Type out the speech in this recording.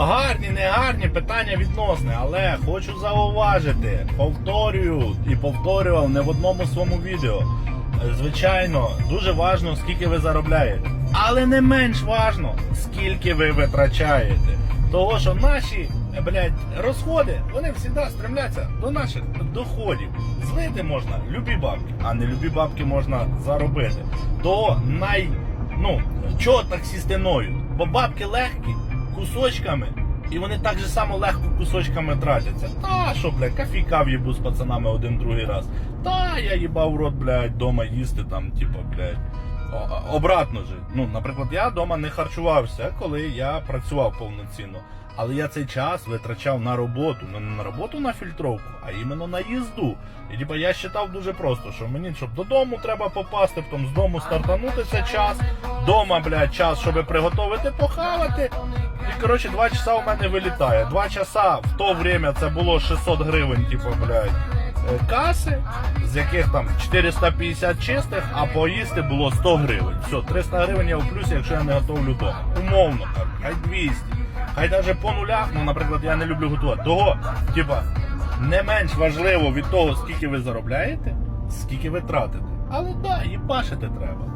Гарні, не гарні питання відносне, але хочу зауважити, повторюю і повторював не в одному своєму відео. Звичайно, дуже важно, скільки ви заробляєте. Але не менш важно, скільки ви витрачаєте. Того, що наші блядь, розходи, вони завжди стремляться до наших доходів. Злити можна любі бабки, а не любі бабки можна заробити. То най, ну, чого таксісти ноють? Бо бабки легкі, кусочками, і вони так же само легко кусочками тратяться. Та що, блядь, кафійка в'їбу з пацанами один другий раз. Та я їбав рот, блядь, дома їсти там, типу, блядь. Обратно же. Ну, наприклад, я вдома не харчувався, коли я працював повноцінно. Але я цей час витрачав на роботу, ну не на роботу на фільтровку, а іменно на їзду. І типа я вважав дуже просто, що мені щоб додому треба попасти, потім з дому стартанути це час, дома, блядь, час, щоб приготувати, похавати. І коротше, два часа у мене вилітає. Два часа в то время це було 600 гривень, типу, блядь, каси, з яких там 450 чистих, а поїсти було 100 гривень. Все, 300 гривень я в плюсі, якщо я не готовлю вдома. Умовно так, хай 200. Хай навіть по нулях, ну, наприклад, я не люблю готувати. Того, типа, не менш важливо від того, скільки ви заробляєте, скільки ви тратите. Але так, да, їбашити треба.